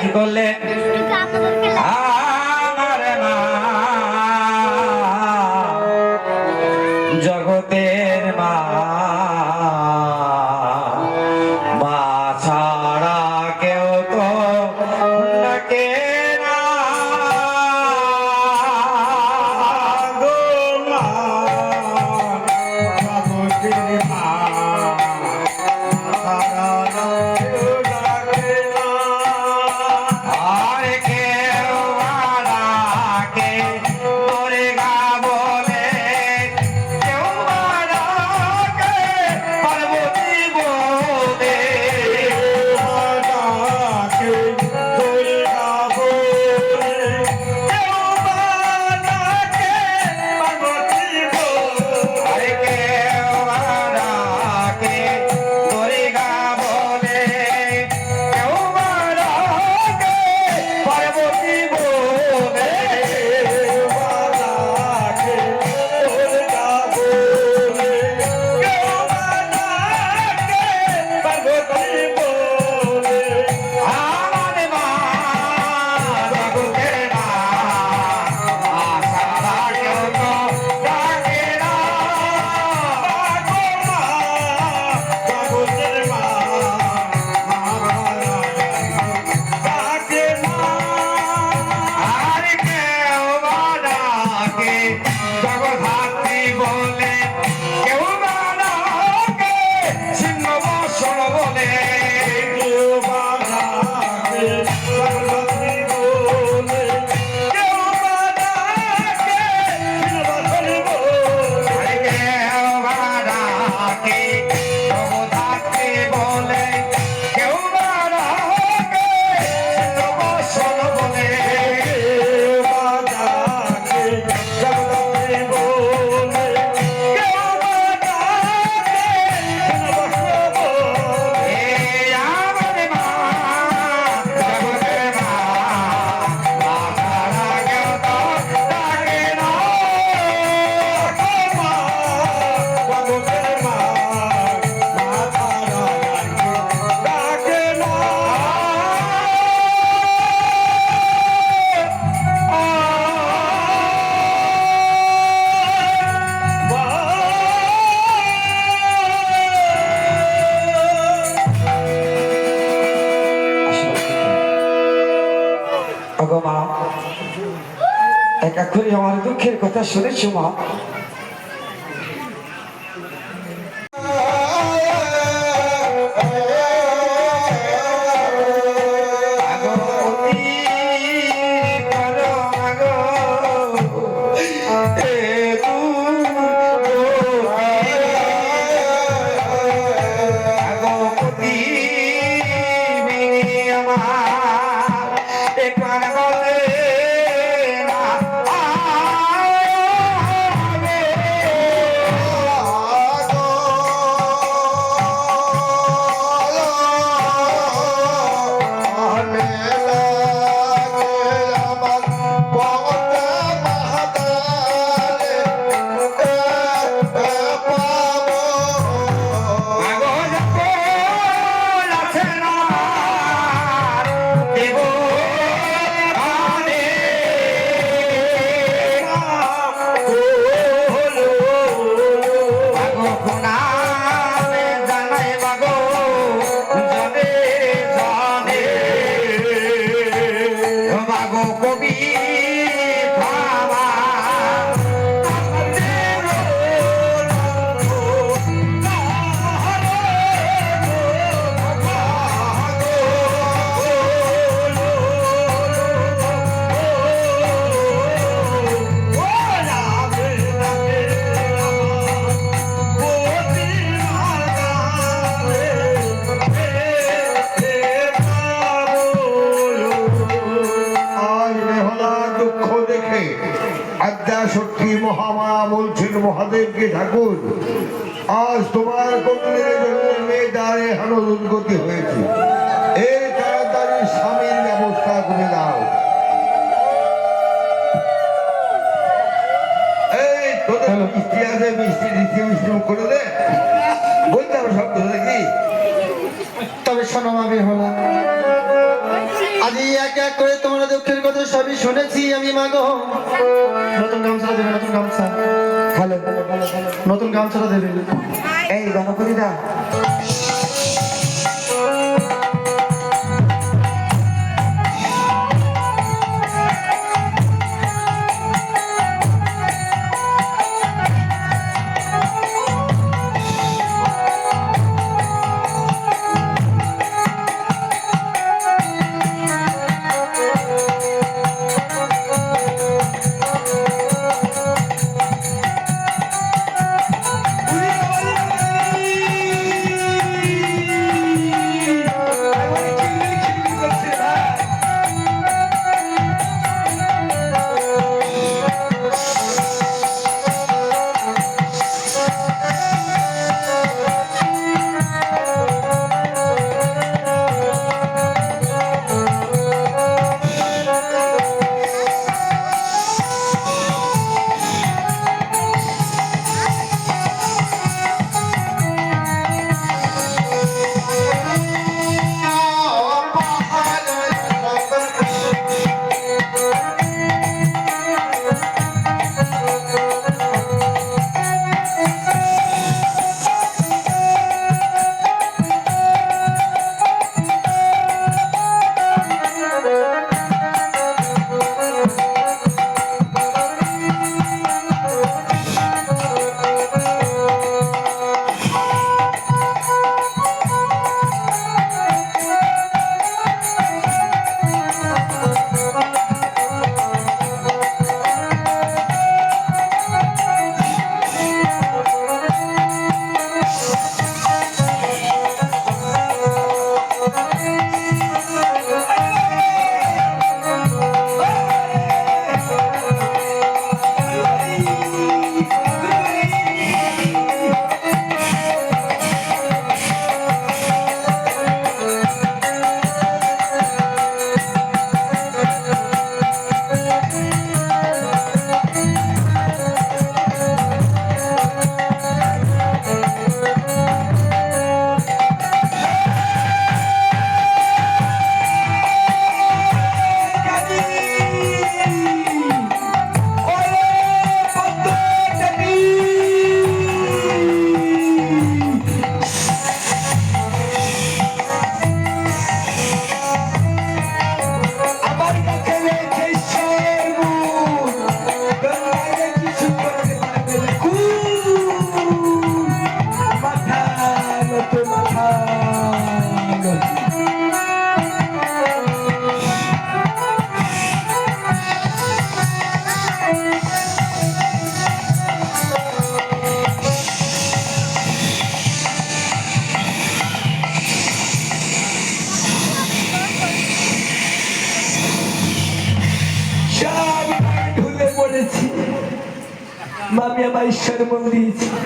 কি কথা শুনেছ মা মিষ্টি আছে মিষ্টি দিচ্ছি মিষ্টি করে দে। বলতে হবে সব কথা নাকি তবে শোনো আমি হলাম। আমি এক এক করে তোমরা দুঃখের কথা সবই শুনেছি আমি মাগো নতুন গামছা দেবে নতুন গামছা। হ্যালো নতুন গামছাটা দেবে। এই গণপতি দা ঈশ্বর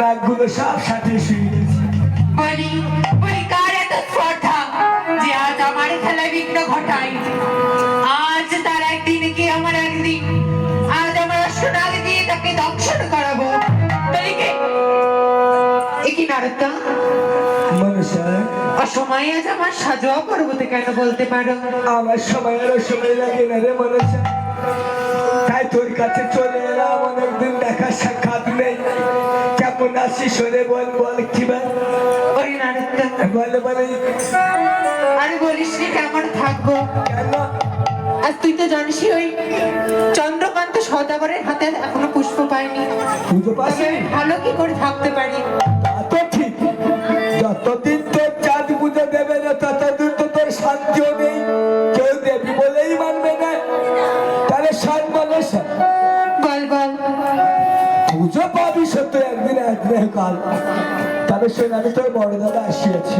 নাকগুলো সব সাথে শুয়ে গেছে। বলি বলি কার এত স্পর্ধা যে আজ আমার খেলায় বিঘ্ন ঘটাই আজ তার একদিন কি আমার একদিন? আজ আমার সোনাগ দিয়ে তাকে দংশন করাবো? বলি কে? এ কি নারদা অসময়ে আজ আমার সাজোয়া পর্বতে কেন বলতে পারো? আমার সময় আরও সময় লাগে না রে তোর কাছে চলে এলাম অনেকদিন দেখা সাক্ষাৎ নেই। কেমন আছিস ওরে বল বল কি বল ওই নারদা বল বলে। আরে বলিস নি কেমন থাকব? কেন? আজ তুই তো জানিসই ওই চন্দ্রকান্ত সদাগরের হাতে এখনও পুষ্প পাইনি পুজো পাশে ভালো কি করে থাকতে পারি? তো ঠিক। যতদিন তোর চাঁদ পুজো দেবে না ততদিন তো তোর শান্তিও নেই। একদিন কাল। তবে শোন আমি তোর বড় দাদা আসিয়াছি।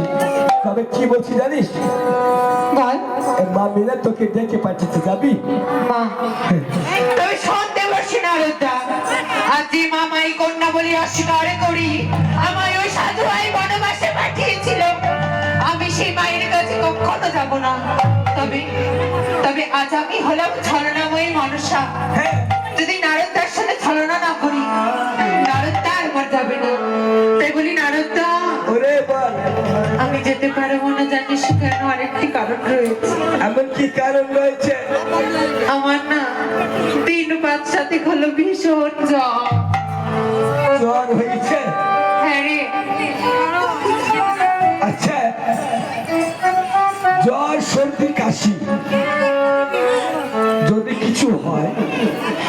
তবে কি বলছি জানিস? বল। মা মিলে তোকে ডেকে পাঠিয়েছে যাবি? মা। তবে শুনতে পারছি না আলোদা আজ যে কন্যা বলে অস্বীকার করি। আমায় ওই সাধু ভাই বনবাসে পাঠিয়েছিল। আমি সেই মায়ের কাছে কখনো যাব না। তবে তবে আজ আমি হলাম ছলনাময়ী মনসা। হ্যাঁ। যদি নারদার সাথে ছলনা না করি নারদা আমার যাবে না। তাই বলি নারদা ওরে বল আমি যেতে পারব না জানিস কেন? আরেকটি কারণ রয়েছে। এমন কি কারণ রয়েছে? আমার না তিন পাঁচ সাথে হলো ভীষণ জ্বর। জ্বর হয়েছে? হ্যাঁ রে। আচ্ছা। জ্বর সর্দি কাশি। যদি কিছু হয়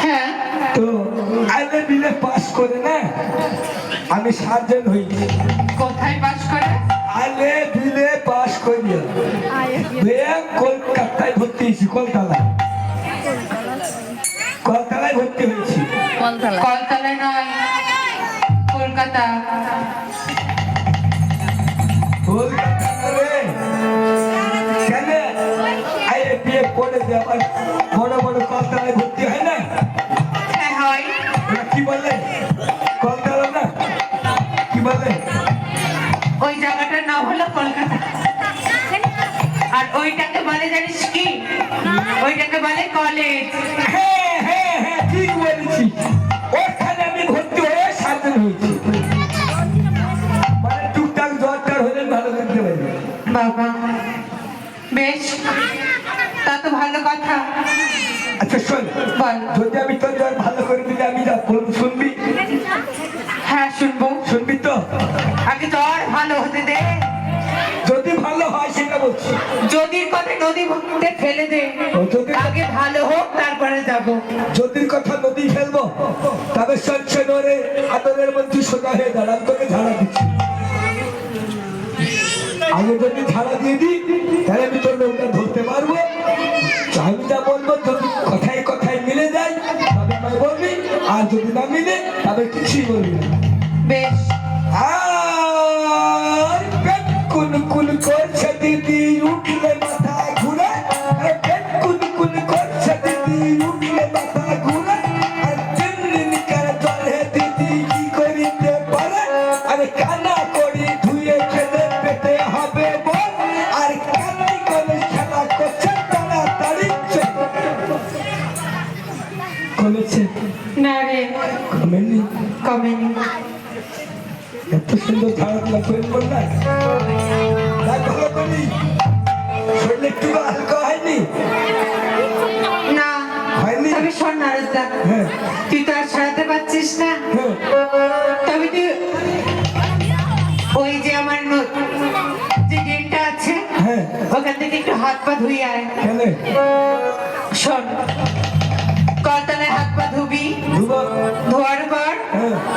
হ্যাঁ। তো আইলে বিলে পাস করে না। আমি সার্জন হয়েছি কোথায় বাস করে? আইলে বিলে পাস করিয়া। কলকাতায় ভর্তি হয়েছি কলকাতায়। বিয়ে করে যে আবার বড় বড় কলকাতায় ভর্তি হয় না? হ্যাঁ কি বলে? কলকাতা না কি বলে? ওই জায়গাটার নাম হলো কলকাতা। আর ওইটাকে বলে জানিস কি? ওইটাকে বলে কলেজ। হ্যাঁ হ্যাঁ হ্যাঁ ঠিক বলেছি ওখানে আমি ভর্তি হয়ে হয়েছি। মানে টুকটাক জ্বরটার হলে ভালো করতে পারি। বাবা বেশ। তা তো ভালো কথা। আচ্ছা শোন যদি আমি তোর জ্বর ভালো করে দিলে আমি যা শুনবি? হ্যাঁ শুনব। শুনবি তো? আগে জ্বর ভালো হতে দে। যদি ভালো হয় সেটা বলছি। যদির কথা নদী ভক্তে ফেলে দে। আগে ভালো হোক তারপরে যাব। যদির কথা নদী ফেলব তবে সচ্ছে নরে আদরের মধ্যে সোজা হয়ে দাঁড়ান তোকে ঝাড়া দিচ্ছি। আগে যদি ঝাড়া দিয়ে দিই তাহলে আমি তোর নৌকা ধরতে পারব। আমি যা বলব যদি কথায় কথায় মিলে যায় তবে আমি বলবি আর যদি না মিলে তবে কিছুই বলবি না। বেশ। আর পেট কুন করছে দিদি উঠলে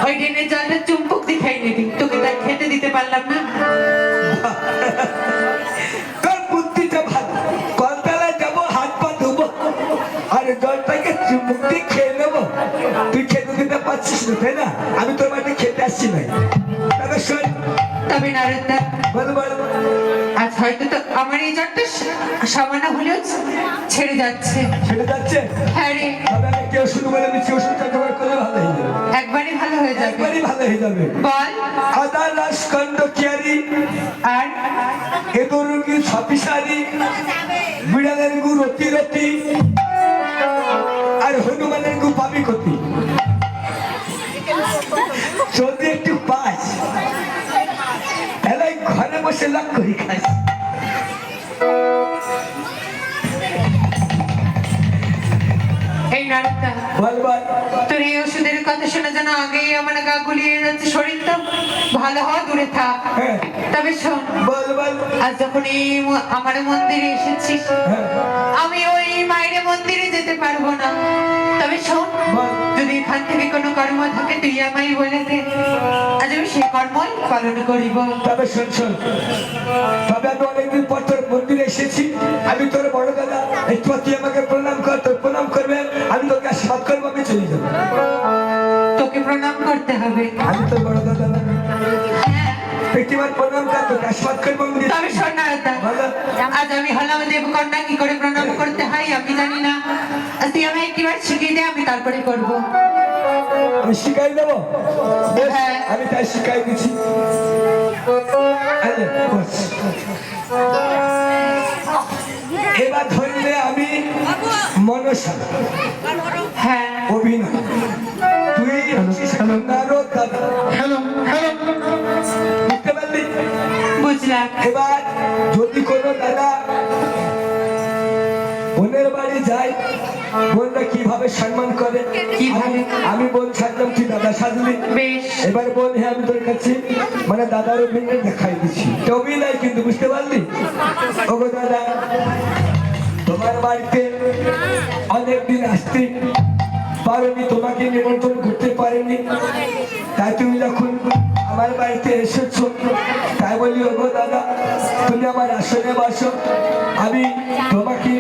ওই ড্রেনের জলটা চুম্বক দিয়ে নিবি। তোকে তা খেতে দিতে পারলাম না। তোর বুদ্ধিটা ভালো। কলতলায় যাব, হাত পা ধুবো, আর জলটাকে চুমুক দিয়ে খেয়ে নেব। তুই খেতে পারছিস না, তাই না? আমি তোর বাড়িতে খেতে আসছি না শোন তবে নারদা বল বল। আজ হয়তো তো আমার এই জ্বরটা সামান্য হলেও ছেড়ে যাচ্ছে। ছেড়ে যাচ্ছে? হ্যাঁ রে। তবে আমি কি ওষুধ বলে দিচ্ছি? ওষুধটা জোগাড় করলে ভালো হয়ে যাবে। একবারই ভালো হয়ে যাবে। একবারই ভালো হয়ে যাবে। বল। আদা রস কন্দ কিয়ারি আর এদরুগি সাপিসারি বিড়ালের গু রতি রতি আর হনুমানের গু পাবি কতি যদি একটু ঘরে বসে লাভ করি খাস এই নারদা বল বল। তোর এই ওষুধের কথা শুনে যেন আগেই আমার গা গুলিয়ে যাচ্ছে শরীরটা ভালো হওয়া দূরে থাক। হ্যাঁ। তবে শোন বল বল। আজ যখন এই আমার মন্দিরে এসেছিস হ্যাঁ। আমি ওই মায়ের মন্দিরে যেতে পারব না। তবে শোন যদি এখান থেকে কোনো কর্ম থাকে তুই আমায় বলে দে। আজ আমি সেই কর্মই পালন করিব। তবে শোন শোন। তবে আমি অনেকদিন পর তোর মন্দিরে এসেছি। আমি তোর বড় দাদা একটু তুই আমাকে প্রণাম কর তোর প্রণাম করবে আমি তোকে করব আমি চলে যাব। তোকে প্রণাম করতে হবে। আমি তোর বড় দাদা না। হ্যাঁ। তবে শোন। আজ আমি হলাম দেবকন্যা কি করে প্রণাম করতে হয় আমি জানি না। একটিবার শিখিয়ে দে আমি তারপরে করব। আমি শিখাই দেবো? হ্যাঁ। আমি তাই শিখাই দিচ্ছি। এবার ধরলে আমি মনসা। হ্যাঁ। অভিনয়। তুই হ্যালো হ্যালো বুঝতে পারলি? বুঝলাম। এবার যদি কোনো দাদা যাই বোনরা কীভাবে সম্মান করে? কীভাবে? আমি বোন সাজলাম তুই দাদা সাজলি? এবার বোন হ্যাঁ আমি তোর কাছে মানে দাদার অভিনয় দেখাই দিচ্ছি। তো নাই কিন্তু বুঝতে পারলি? ওগো দাদা তোমার বাড়িতে অনেকদিন আসতে পারোনি তোমাকে নিমন্ত্রণ করতে পারেনি। তাই তুমি যখন আমার বাড়িতে এসেছ। তাই বলি, ওগো দাদা, তুমি আমার আসনে বসো। আমি তোমাকে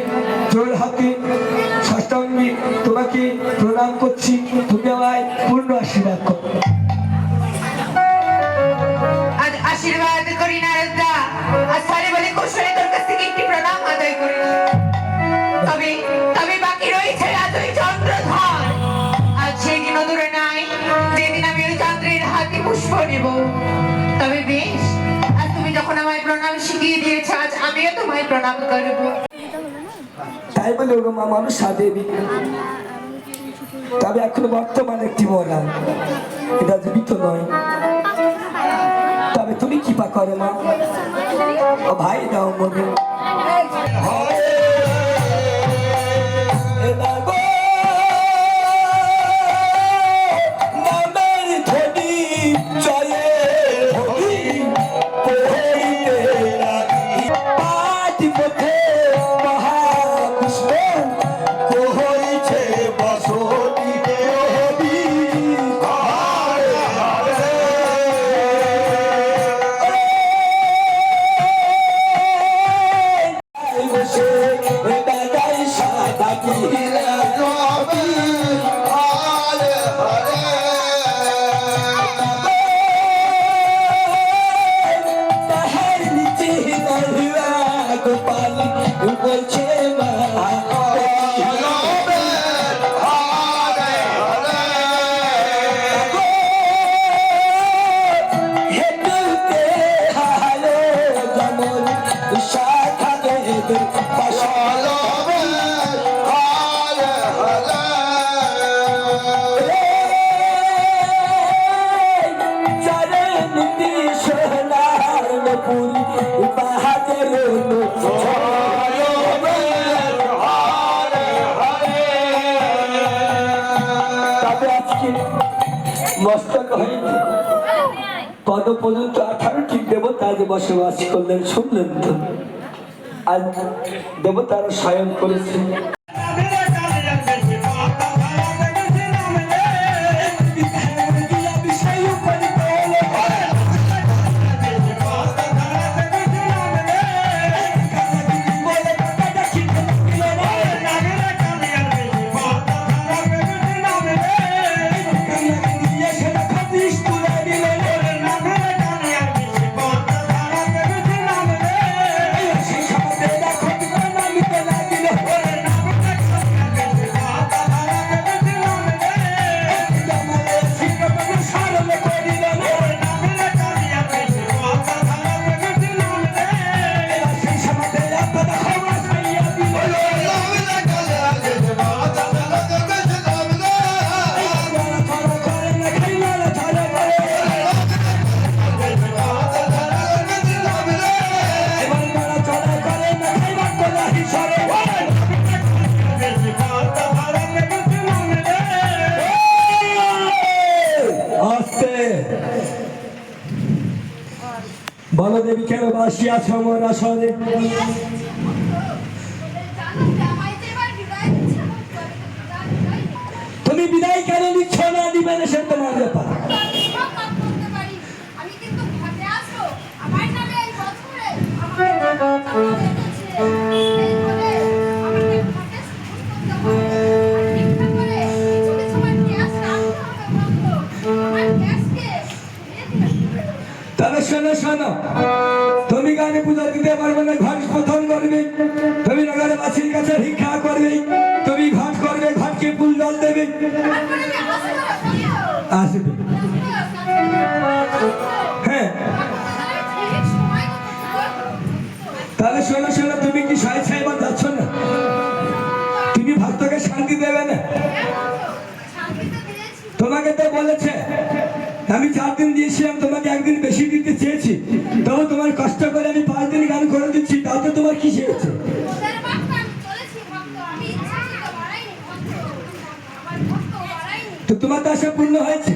জোর হাতে ষষ্ঠাঙ্গি তোমাকে প্রণাম করছি। তুমি আমায় পূর্ণ আশীর্বাদ করো। আজ আশীর্বাদ করি নারদা আজ সারে বলে কৌশলে তোর কাছ থেকে একটি প্রণাম আদায় করি। তবে নেব তবে বেশ আর তুমি যখন আমায় প্রণাম শিখিয়ে দিয়েছ আজ আমিও তোমায় প্রণাম করব। তাই বলে ওগো মা মানুষা তবে এখন বর্তমানে একটি মরা এটা জীবিত নয়। তবে তুমি কি পা করে মা। ও ভাই দাও মনে বলছে দেবতা বসবাস করলেন শুনলেন তো? আজ দেবতারা স্বয়ং করেছে বাসিয়াছ আমার আসনে তবে শোনো শোনো। তুমি গানে পূজা দিতে পারবে না, ঘট প্রথম করবে। তুমি নগরে মাছির কাছে ভিক্ষা করবে। তুমি ঘট করবে, ঘটকে ফুল জল দেবে। আসবে। হ্যাঁ। তাহলে শোনো শোনো, তুমি কি সাই সাই বা যাচ্ছ না? তুমি ভক্তকে শান্তি দেবে না? তোমাকে তো বলেছে আমি চার দিন দিয়েছিলাম তোমাকে একদিন বেশি দিতে চেয়েছি। তবে তোমার কষ্ট করে আমি পাঁচ দিন গান করে দিচ্ছি তাতে তোমার কি চেয়েছে তো তোমার তো আশা পূর্ণ হয়েছে।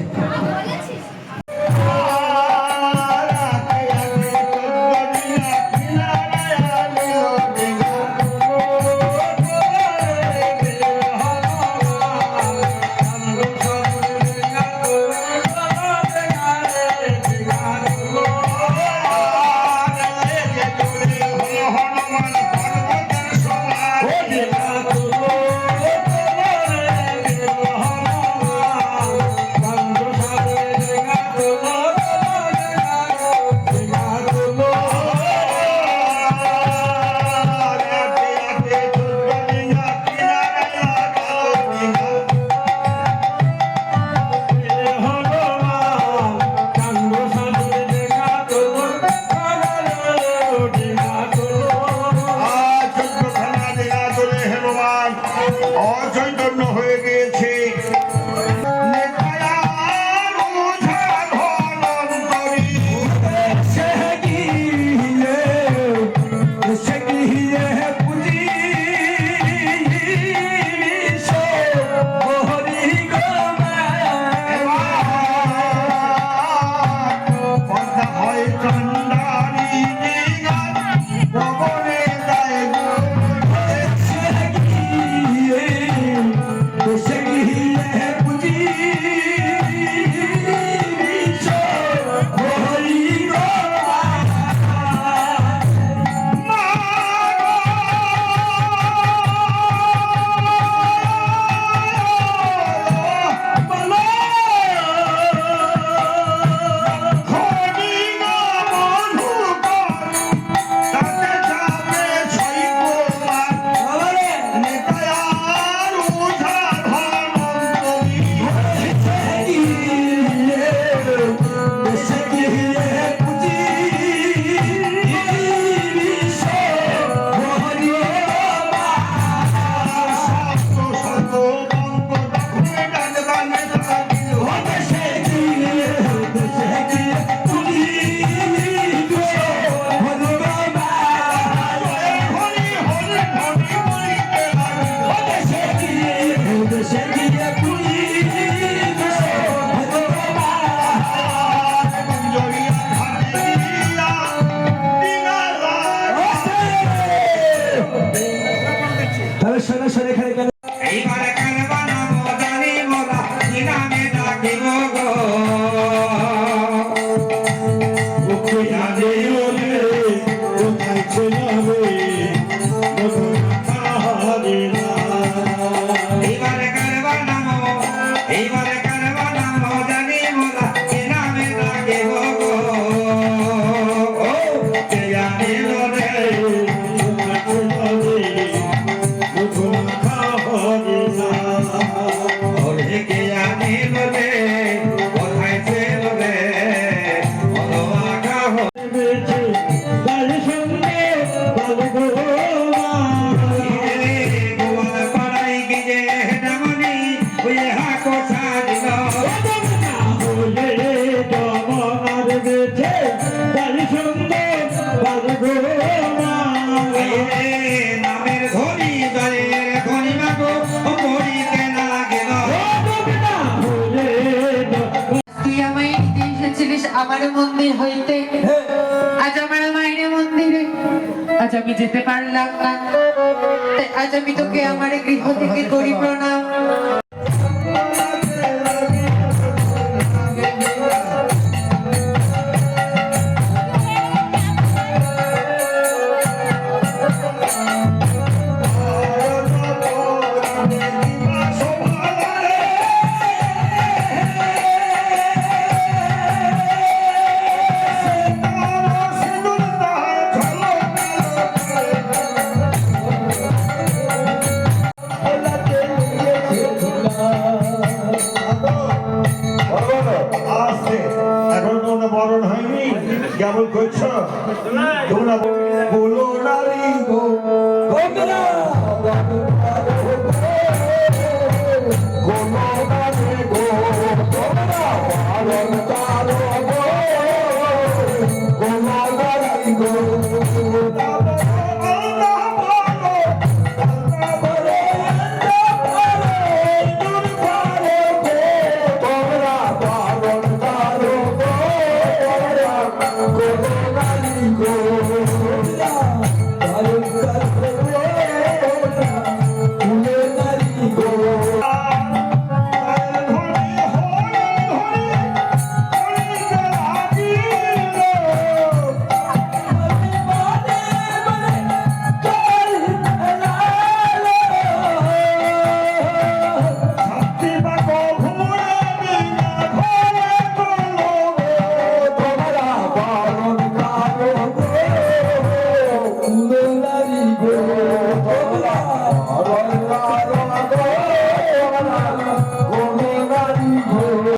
আমি তোকে আমার গৃহ থেকে প্রণাম